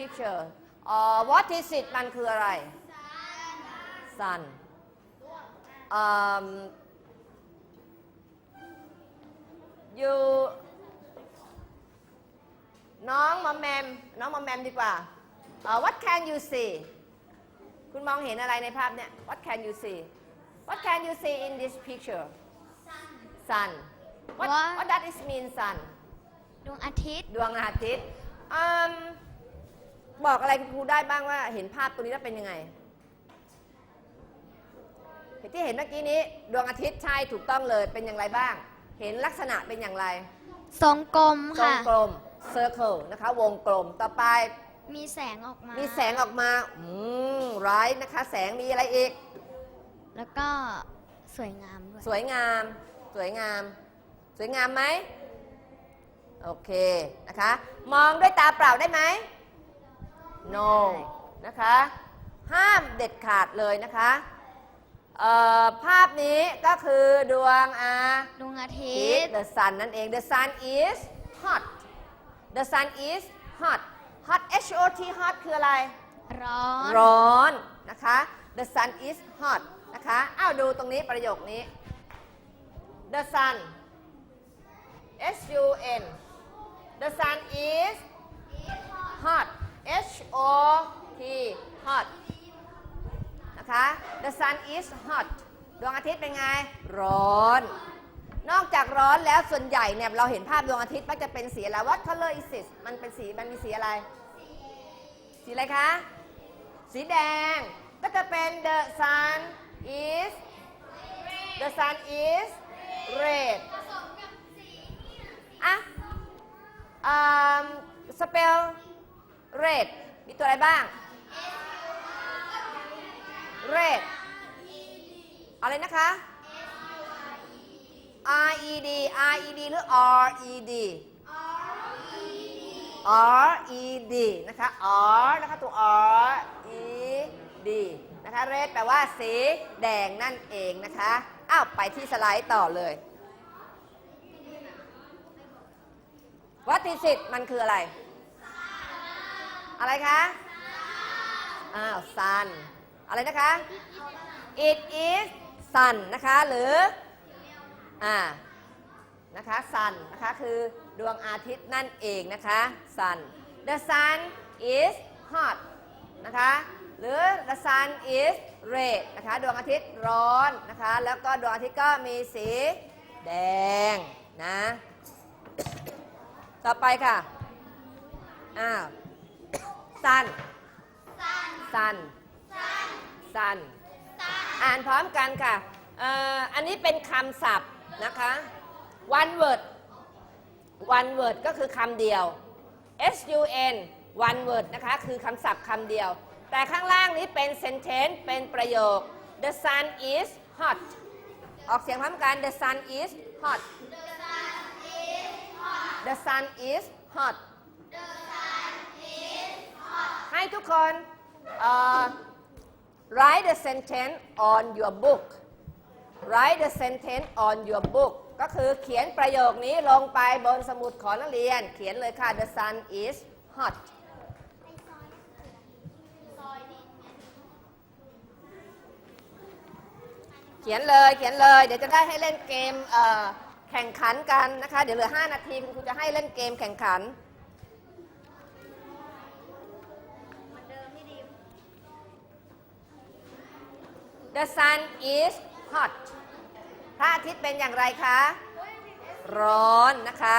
everybody look at the picture uh, what is it มันคืออะไร sun um, you น้องมอมแมม น้องมอมแมมดีกว่าเอ่อ what can you see คุณมองเห็นอะไรในภาพเนี่ย what can you see what can you see in this picture sun what What? what does it mean sun ดวงอาทิตย์ ดวงอาทิตย์อืม บอกอะไรคุณครูได้บ้างว่า เห็นภาพตัวนี้แล้วเป็นยังไงเห็นที่เห็นเมื่อกี้นี้ดวงอาทิตย์ใช่ถูกต้องเลยเป็นอย่างไรบ้าง เห็นลักษณะเป็นอย่างไรทรงกลมทรงค่ะ กลม circle นะคะ วงกลมต่อไป มีแสงออกมามีแสงออกมา อืมไรนะคะ แสงมีอะไรอีก แล้วก็สวยงามด้วย สวยงาม สวยงาม สวยงามไหม โอเค นะคะ มองด้วยตาเปล่าได้ไหม no นะคะ ห้ามเด็ดขาดเลยนะคะเอ่อภาพนี้ก็คือดวงอาดวงอาทิทิตตย์ย์ the sun นั่นเอง the sun is hot the sun is hot hot h o t hot คืออะไร ร้อน ร้อนนะคะ the sun is hot นะคะอ้าวดูตรงนี้ประโยคนี้ the sun S U N the sun is hot H O T hot นะคะ the sun is hot ดวงอาทิตย์เป็นไง ร้อน นอกจากร้อนแล้วส่วนใหญ่เนี่ยเราเห็นภาพดวงอาทิตย์มักจะเป็นสีอะไร What color is it มันเป็นสีมันมีสีอะไร สีอะไรคะ สีแดง ก็จะเป็น the sun is the sun is red อะอืม spell red มีตัวอะไรบ้าง red อะไรนะคะ R E D R E D หรือ R E D R E D นะคะ R นะคะตัว R E D นะคะ red แปลว่าสีแดงนั่นเองนะคะ อ้าว ไปที่สไลด์ต่อเลย วัตถิสิทธิ์มันคืออะไร อะไรคะ อ้าว sun อะไรนะคะ it is sun นะคะ หรือ อ่า นะคะ sun นะคะ คือดวงอาทิตย์นั่นเองนะคะ sun the sun is hot นะคะ หรือ the sun is red นะคะ ดวงอาทิตย์ร้อนนะคะ แล้วก็ดวงอาทิตย์ก็มีสีแดงนะ ต่อไปค่ะ อ้าว sun sun sun อ่านพร้อมกันค่ะเอ่ออันนี้เป็นคำศัพท์นะคะ one word one word ก็คือคำเดียว S U N one word นะคะคือคำศัพท์คำเดียว แต่ข้างล่างนี้เป็น sentence เป็นประโยค the sun is hot ออกเสียงพร้อมกัน the sun is hot the sun is hot ให้ทุกคนเอ่อ write the sentence on your book write the sentence on your book ก็คือเขียนประโยคนี้ลงไปบนสมุดของนักเรียน เขียนเลยค่ะ the sun is hot เขียนเลยเขียนเลย เดี๋ยวจะได้ให้เล่นเกมเอ่อแข่งขันกันนะคะ เดี๋ยวเหลือ 5 นาที คุณครูจะให้เล่นเกมแข่งขัน The sun is hot พระอาทิตย์เป็นอย่างไรคะ ร้อนนะคะ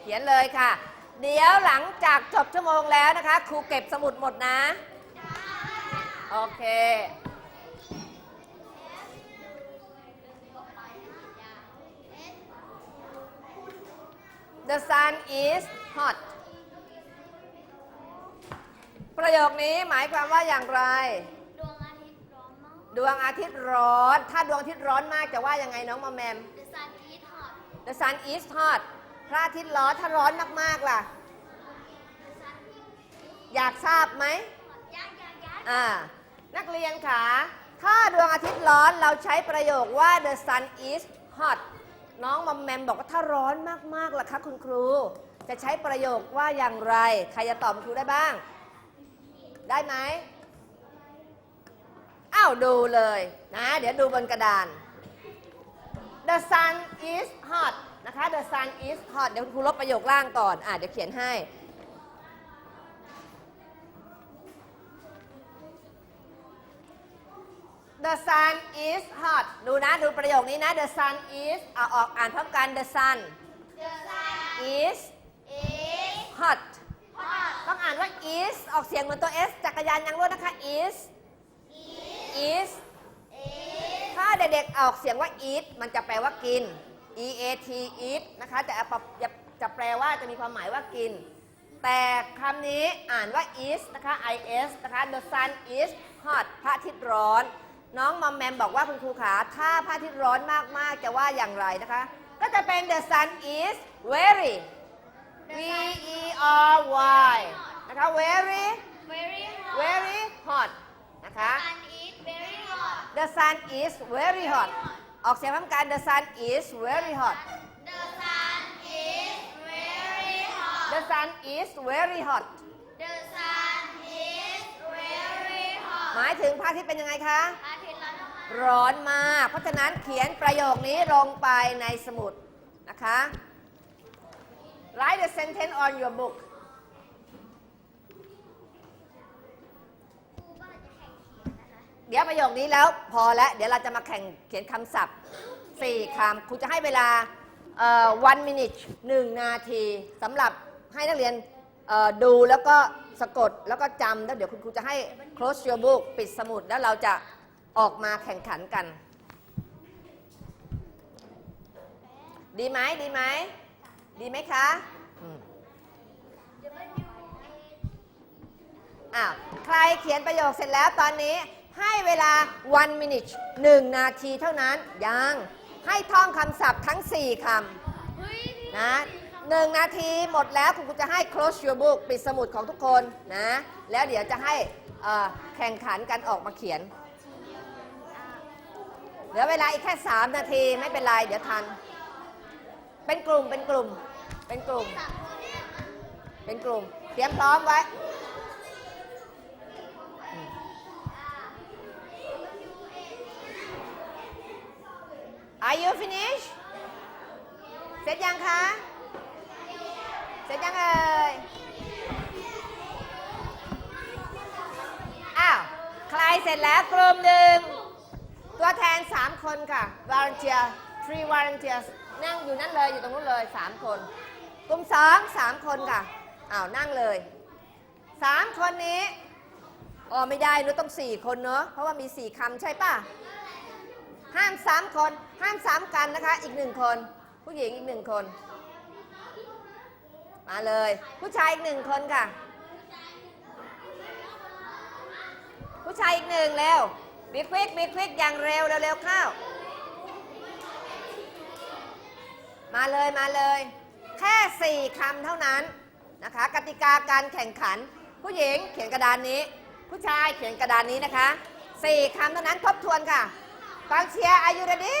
เขียนเลยค่ะ เดี๋ยวหลังจากจบชั่วโมงแล้วนะคะ ครูเก็บสมุดหมดนะ โอเค The sun is hot ประโยคนี้หมายความว่าอย่างไร ดวงอาทิตย์ร้อนมาก ดวงอาทิตย์ร้อน ถ้าดวงอาทิตย์ร้อนมากจะว่ายังไงน้องมอมแมม The sun is hot The sun is hot พระอาทิตย์ร้อนถ้าร้อนมากๆล่ะอยากทราบไหมยักยักยักอ่า นักเรียนคะถ้าดวงอาทิตย์ร้อนเราใช้ประโยคว่า the sun is hot น้องมัมแมมบอกว่าถ้าร้อนมากๆล่ะคะคุณครู จะใช้ประโยคว่าอย่างไร ใครจะตอบครูได้บ้าง ได้ไหมอ้าวดูเลยนะ เดี๋ยวดูบนกระดาน the sun is hot นะคะ the sun is hot เดี๋ยวคุณครูลบประโยคล่างก่อน อะเดี๋ยวเขียนให้ The sun is hot ดูนะ ดูประโยคนี้นะ The sun is เอาออกอ่านพร้อมกัน The sun is hot ต้องอ่านว่า is ออกเสียงเหมือนตัว s จักรยานยังรถนะคะ is is ถ้าเด็กๆออกเสียงว่า eat มันจะแปลว่ากิน e a t eat นะคะจะจะจะแปลว่าจะมีความหมายว่ากิน แต่คำนี้อ่านว่า is นะคะ is นะคะ the sun is hot พระอาทิตย์ร้อน น้องมอมแมมบอกว่าคุณครูขาถ้าพระอาทิตย์ร้อนมากๆ จะว่าอย่างไรนะคะ ก็จะเป็น the sun is very v e r y นะคะ very very hot very hot นะคะ sun is very hot the sun is very hot ออกเสียงพร้อมกัน the sun is very hot the sun is very hot the sun is very hot the sun is very hot หมายถึงพระอาทิตย์เป็นยังไงคะอาทิตย์ละป ร้อนมาก เพราะฉะนั้นเขียนประโยคนี้ลงไปในสมุดนะคะ write the sentence on your book เดี๋ยวประโยคนี้แล้วพอแล้ว เดี๋ยวเราจะมาแข่งเขียนคำศัพท์ 4คำครูจะให้เวลาเอ่อ one minute 1นาทีสำหรับให้นักเรียนเอ่อดูแล้วก็สะกดแล้วก็จำแล้วเดี๋ยวคุณครูจะให้ close your book ปิดสมุดแล้วเราจะ ออกมาแข่งขันกัน ดีไหมดีไหมดีไหมคะอ้าวใครเขียนประโยคเสร็จแล้วตอนนี้ให้เวลา one minute 1 นาทีเท่านั้น ยัง ให้ท่องคำศัพท์ทั้ง 4คำนะหนึ่งนาทีหมดแล้วคุณครูจะให้ close your book ปิดสมุดของทุกคนนะ แล้วเดี๋ยวจะให้แข่งขันกันออกมาเขียน เหลือเวลาอีกแค่ 3 นาทีไม่เป็นไร เดี๋ยวทัน เป็นกลุ่มเป็นกลุ่ม เป็นกลุ่ม เป็นกลุ่ม เตรียมพร้อมไว้ Are you finish เสร็จยังคะ เสร็จยังเอ่ย อ้าว ใครเสร็จแล้วกลุ่มหนึ่ง ตัวแทน 3 คนค่ะ volunteer three volunteers นั่งอยู่นั่นเลยอยู่ตรงนู้นเลย 3 คน กลุ่ม2 3คนค่ะอ้าวนั่งเลย 3 คนนี้อ๋อไม่ได้เนอะต้อง 4 คนเนอะเพราะว่ามี 4คำใช่ป่ะ ห้ามซ้ำคน ห้ามซ้ำกันนะคะ อีกหนึ่งคน ผู้หญิงอีกหนึ่งคน มาเลย ผู้ชายอีกหนึ่งคนค่ะ ผู้ชายอีกหนึ่งเร็ว บิ๊กควิกบิ๊กควิกอย่างเร็วเร็วๆเข้า มาเลยมาเลย แค่สี่คำเท่านั้นนะคะ กติกาการแข่งขัน ผู้หญิงเขียนกระดานนี้ ผู้ชายเขียนกระดานนี้นะคะสี่คำเท่านั้นทบทวนค่ะฟังเชียร์อายุรดี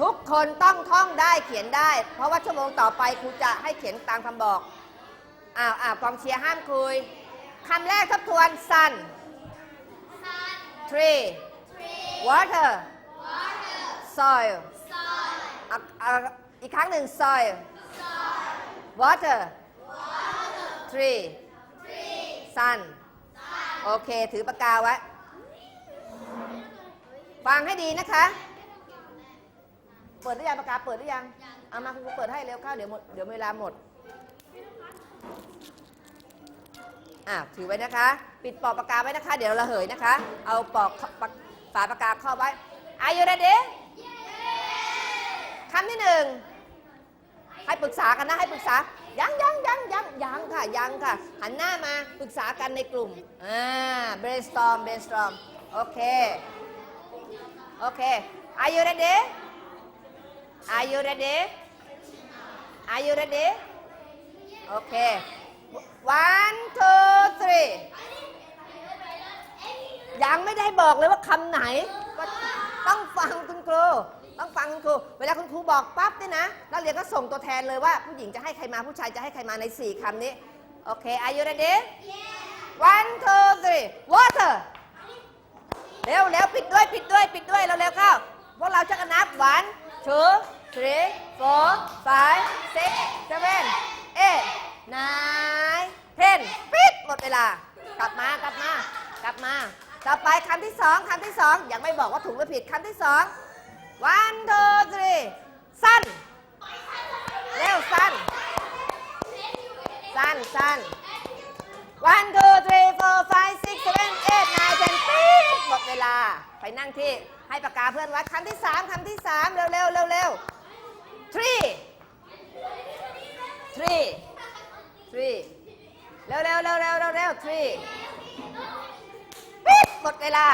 ทุกคนต้องท่องได้เขียนได้ เพราะว่าชั่วโมงต่อไปครูจะให้เขียนตามคำบอกอ้าวอ้าวกองเชียร์ห้ามคุยคำแรกทบทวน sun tree water soil อะอะอีกครั้งหนึ่ง soil water tree sun โอเค ถือปากกาไว้ ฟังให้ดีนะคะ เปิดหรือยังปากกาเปิดหรือยัง เอามาคุณครูเปิดให้เร็วเข้าเดี๋ยวหมด เดี๋ยวเวลาหมด อะถือไว้นะคะ ปิดปอกปากกาไว้นะคะ เดี๋ยวเราระเหยนะคะ เอาปอกปากฝาปากกาครอบไว้ Are you ready คำที่หนึ่งให้ปรึกษากันนะให้ปรึกษา ยังยังยังยังยังค่ะยังค่ะ หันหน้ามาปรึกษากันในกลุ่มอ่า brainstorm brainstorm โอเค โอเค Are you ready Are you ready Are you ready โอเค one two three ยังไม่ได้บอกเลยว่าคำไหน ก็ต้องฟังคุณครู ต้องฟังคุณครู เวลาคุณครูบอกปั๊บเนี่ยนะ นักเรียนก็ส่งตัวแทนเลยว่าผู้หญิงจะให้ใครมา ผู้ชายจะให้ใครมาใน 4 คำนี้ โอเค are you ready one two three water เร็วเร็วปิดด้วย ปิดด้วย ปิดด้วย เร็วเร็วเข้า พวกเราจะกันนับ one two three four five six seven eight nine ten ปิดหมดเวลากลับมากลับมากลับมา ต่อไปคำที่สองคำที่สองยังไม่บอกว่าถูกหรือผิดคำที่สอง one two three สั้น เร็วสั้น สั้นสั้น one two three four five six seven eight nine ten ปี๊ดหมดเวลา ไปนั่งที่ให้ปากกาเพื่อนไว้คำที่สามคำที่สามเร็วเร็วเร็วเร็ว three three three เร็วเร็วเร็วเร็วเร็วเร็ว three ปิดหมดเวลา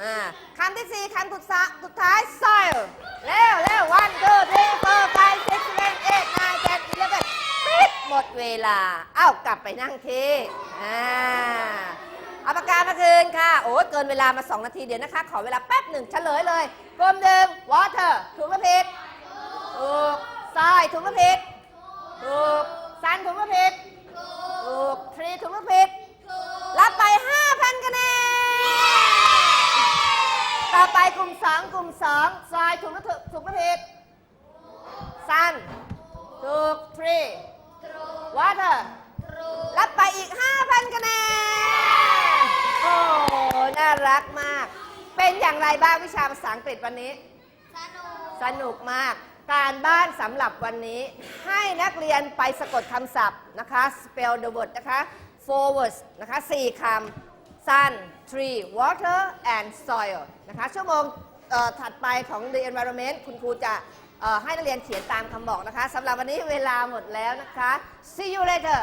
อ่าคำที่สี่คำสุดท้ายสุดท้าย soil เร็วเร็ว one two three four five six seven eight nine ten eleven ปิดหมดเวลา เอ้ากลับไปนั่งที่อ่าเอาปากกามาคืนค่ะ โอ้ยเกินเวลามา 2 นาทีเดี๋ยวนะคะ ขอเวลาแป๊บหนึ่งเฉลยเลยกลมหนึ่ง water ถูกไหมผิดถูกทรายถูกไหมผิดถูกซันถูกไหมผิด ถูกทรีถูกไหมผิด รับไป 5,000คะแนน ต่อไปกลุ่ม 2 กลุ่ม 2 ซอยถูกหรือถูกถูกหรือผิด ซัน ถูกทรีวอเตอร์รับไปอีก 5,000คะแนน โอ้โหน่ารักมาก เป็นอย่างไรบ้างวิชาภาษาอังกฤษวันนี้ สนุกสนุกมาก การบ้านสำหรับวันนี้ ให้นักเรียนไปสะกดคำศัพท์นะคะ spell the word นะคะ forward นะคะสี่คำ sun tree water and soil นะคะ ชั่วโมงถัดไปของ the environment คุณครูจะให้นักเรียนเขียนตามคำบอกนะคะสำหรับวันนี้เวลาหมดแล้วนะคะ see you later